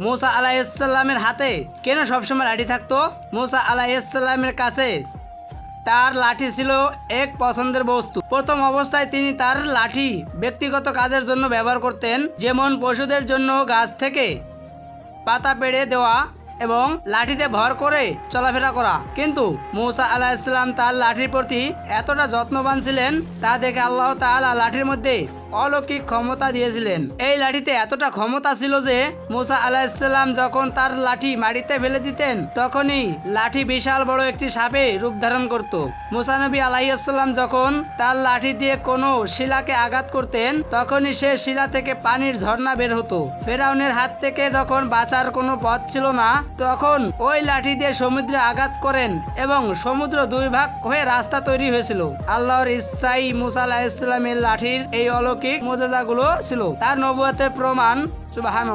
মুসা আলাইসাল্লামের হাতে কেন সবসময় লাঠি থাকতো? মুসা আলাইসাল্লামের কাছে তার লাঠি ছিল এক পছন্দের বস্তু। প্রথম অবস্থায় তিনি তার লাঠি ব্যক্তিগত কাজের জন্য ব্যবহার করতেন, যেমন পশুদের জন্য গাছ থেকে পাতা পেড়ে দেওয়া এবং লাঠিতে ভর করে চলাফেরা করা। কিন্তু মৌসা আলাহ ইসলাম তার লাঠির প্রতি এতটা যত্নবান ছিলেন, তা দেখে আল্লাহ তাআলা লাঠির মধ্যে অলৌকিক ক্ষমতা দিয়েছিলেন। এই লাঠিতে এতটা ক্ষমতা ছিল যে মুসা আলাহ ইসলাম যখন তার লাঠি মাটিতে ফেলে দিতেন, তখনই লাঠি বিশাল বড় একটি সাপে রূপ ধারণ করত। মুসা নবী আলাইসাল্লাম যখন তার লাঠি দিয়ে কোনো শিলাকে আঘাত করতেন, তখনই সে শিলা থেকে পানির ঝর্ণা বের হতো। ফেরাউনের হাত থেকে যখন বাঁচার কোনো পথ ছিল না, তখন ওই লাঠি দিয়ে সমুদ্রে আঘাত করেন এবং সমুদ্র দুই ভাগ হয়ে রাস্তা তৈরি হয়েছিল। আল্লাহর ইসাই মুসা আলাহ ইসলামের লাঠির এই অলৌকিক মোজাজাগুলো ছিল? তার নবুয়াতের প্রমাণ সুবাহান